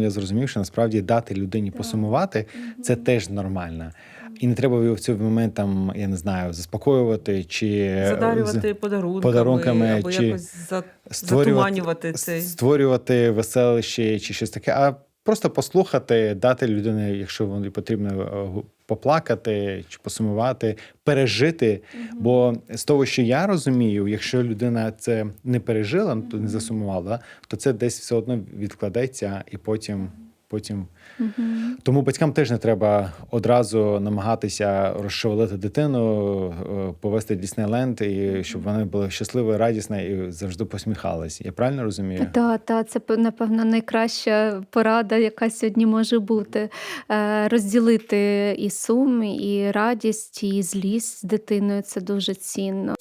Я зрозумів, що насправді дати людині посумувати це теж нормально. І не треба його в цей момент там, я не знаю, заспокоювати чи Задарювати подарунками, подарунками або чи якось за... створювати, затуманювати це створювати веселище чи щось таке, а просто послухати, дати людині, якщо вони потрібно е, поплакати чи посумувати, пережити. Бо з того, що я розумію, якщо людина це не пережила, ну, то не засумувала, то це десь все одно відкладеться і потім. Потім тому батькам теж не треба одразу намагатися розшевелити дитину, е, повести Діснейленд, і щоб вони були щасливі, радісні і завжди посміхались. Я правильно розумію? Так, та, це напевно найкраща порада, яка сьогодні може бути. Е, Розділити і сум, і радість, і злість з дитиною це дуже цінно.